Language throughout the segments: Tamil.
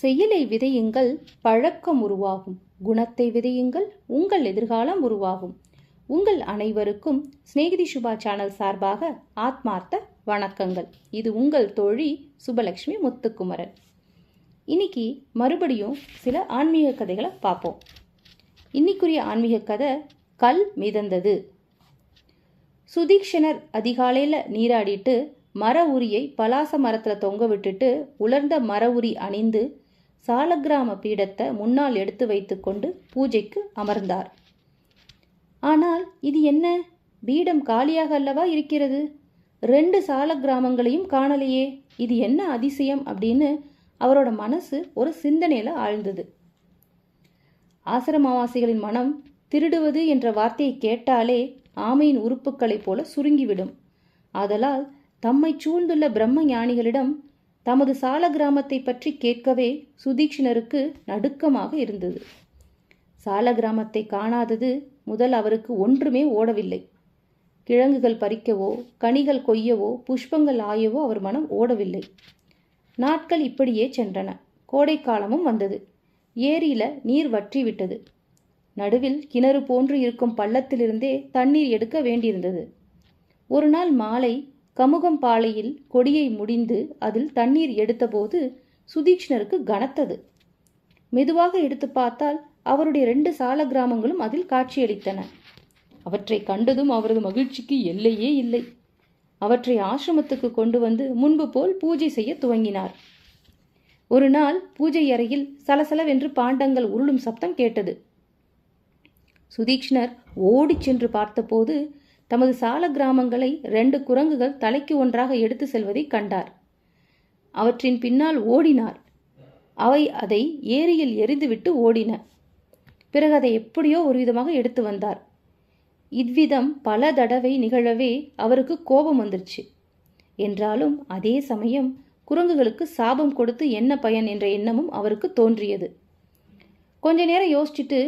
செயலை விதையுங்கள் பழக்கம் உருவாகும். குணத்தை விதையுங்கள் உங்கள் எதிர்காலம் உருவாகும். உங்கள் அனைவருக்கும் சிநேகிதி சுபா சேனல் சார்பாக ஆத்மார்த்த வணக்கங்கள். இது உங்கள் தோழி சுபலக்ஷ்மி முத்துக்குமரன். இன்னைக்கு மறுபடியும் சில ஆன்மீக கதைகளை பார்ப்போம். இன்னைக்குரிய ஆன்மீக கதை கல் மிதந்தது. சுதீக்ஷணர் அதிகாலையில் நீராடிட்டு மர உரியை பலாச மரத்தில் தொங்க விட்டுட்டு உலர்ந்த மர உரி அணிந்து சாலக்கிராம பீடத்தை முன்னால் எடுத்து வைத்துக்கொண்டு பூஜைக்கு அமர்ந்தார். ஆனால் இது என்ன? பீடம் காலியாக அல்லவா இருக்கிறது? ரெண்டு சால கிராமங்களையும் காணலையே. இது என்ன அதிசயம் அப்படின்னு அவரோட மனசு ஒரு சிந்தனையில் ஆழ்ந்தது. ஆசிரமவாசிகளின் மனம் திருடுவது என்ற வார்த்தையை கேட்டாலே ஆமையின் உறுப்புகளைப் போல சுருங்கிவிடும். ஆதலால் தம்மை சூழ்ந்துள்ள பிரம்ம ஞானிகளிடம் தமது சால கிராமத்தை பற்றி கேட்கவே சுதீக்ஷணருக்கு நடுக்கமாக இருந்தது. சால கிராமத்தை காணாதது முதல் அவருக்கு ஒன்றுமே ஓடவில்லை. கிழங்குகள் பறிக்கவோ கனிகள் கொய்யவோ புஷ்பங்கள் ஆயவோ அவர் மனம் ஓடவில்லை. நாட்கள் இப்படியே சென்றன. கோடைக்காலமும் வந்தது. ஏரியில நீர் வற்றிவிட்டது. நடுவில் கிணறு போன்று இருக்கும் பள்ளத்திலிருந்தே தண்ணீர் எடுக்க வேண்டியிருந்தது. ஒரு நாள் மாலை கமுகம் பாலையில் கொடியை முடிந்து அதில் தண்ணீர் எடுத்தபோது சுதீக்ஷ்ணருக்கு கனத்தது. மெதுவாக எடுத்து பார்த்தால் அவருடைய ரெண்டு சால கிராமங்களும் அதில் காட்சியளித்தன. அவற்றை கண்டதும் அவரது மகிழ்ச்சிக்கு எல்லையே இல்லை. அவற்றை ஆசிரமத்துக்கு கொண்டு வந்து முன்பு போல் பூஜை செய்ய துவங்கினார். ஒரு நாள் பூஜை அறையில் சலசலவென்று பாண்டங்கள் உருளும் சப்தம் கேட்டது. சுதீக்ஷ்ணர் ஓடிச் சென்று பார்த்தபோது தமது சால கிராமங்களை ரெண்டு குரங்குகள் தலைக்கு ஒன்றாக எடுத்து செல்வதை கண்டார். அவற்றின் பின்னால் ஓடினார். அவை அதை ஏரியில் எரிந்துவிட்டு ஓடின. பிறகு அதை எப்படியோ ஒரு விதமாக எடுத்து வந்தார். இவ்விதம் பல தடவை நிகழவே அவருக்கு கோபம் வந்துருச்சு. என்றாலும் அதே சமயம் குரங்குகளுக்கு சாபம் கொடுத்து என்ன பயன் என்ற எண்ணமும் அவருக்கு தோன்றியது. கொஞ்ச நேரம் யோசிச்சுட்டு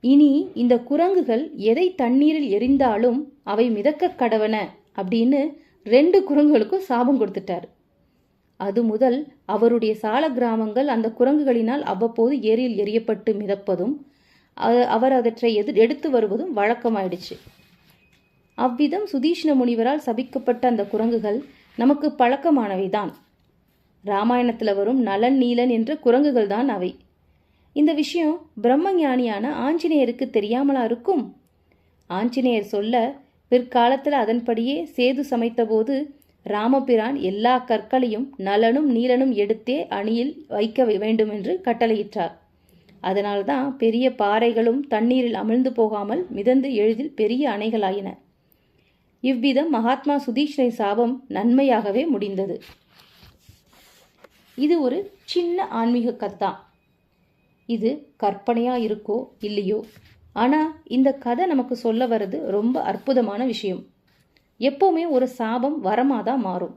இனி இந்த குரங்குகள் எதை தண்ணீரில் எரிந்தாலும் அவை மிதக்க கடவன அப்படின்னு ரெண்டு குரங்குகளுக்கும் சாபம் கொடுத்துட்டார். அது முதல் அவருடைய சால கிராமங்கள் அந்த குரங்குகளினால் அவ்வப்போது ஏரியில் எரியப்பட்டு மிதப்பதும் அவர் அவற்றை எதிர் எடுத்து வருவதும் வழக்கமாயிடுச்சு. அவ்விதம் சுதீஷ்ண முனிவரால் சபிக்கப்பட்ட அந்த குரங்குகள் நமக்கு பழக்கமானவைதான். ராமாயணத்தில் வரும் நலன் நீலன் என்ற குரங்குகள் தான் அவை. இந்த விஷயம் பிரம்மஞானியான ஆஞ்சநேயருக்கு தெரியாமலா இருக்கும்? ஆஞ்சநேயர் சொல்ல பிற்காலத்தில் அதன்படியே சேது சமைத்தபோது ராமபிரான் எல்லா கற்களையும் நலனும் நீலனும் எடுத்தே அணியில் வைக்க வேண்டும் என்று கட்டளையிட்டார். அதனால்தான் பெரிய பாறைகளும் தண்ணீரில் அமிழ்ந்து போகாமல் மிதந்து எளிதில் பெரிய அணைகளாயின. இவ்விதம் மகாத்மா சுதீஷ்ணை சாபம் நன்மையாகவே முடிந்தது. இது ஒரு சின்ன ஆன்மீக கத்தான் இது கற்பனையா இருக்கோ இல்லையோ? ஆனால் இந்த கதை நமக்கு சொல்ல வர்றது ரொம்ப அற்புதமான விஷயம். எப்போவுமே ஒரு சாபம் வரமாக தான் மாறும்.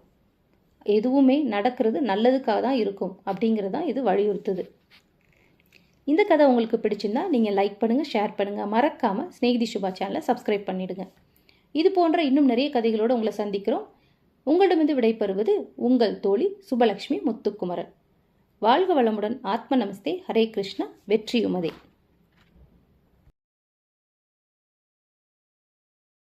எதுவுமே நடக்கிறது நல்லதுக்காக தான் இருக்கும் அப்படிங்கிறது தான் இது வலியுறுத்துது. இந்த கதை உங்களுக்கு பிடிச்சிருந்தா நீங்கள் லைக் பண்ணுங்கள் ஷேர் பண்ணுங்கள் மறக்காமல் ஸ்நேகிதி சுபா சேனலை சப்ஸ்கிரைப் பண்ணிவிடுங்க இது போன்ற இன்னும் நிறைய கதைகளோடு உங்களை சந்திக்கிறோம். உங்களிடமிருந்து விடைபெறுவது உங்கள் தோழி சுபலக்ஷ்மி முத்துக்குமரன். வாழ்க வளமுடன் ஆத்ம நமஸ்தே. ஹரே கிருஷ்ணா. வெற்றியுமதே.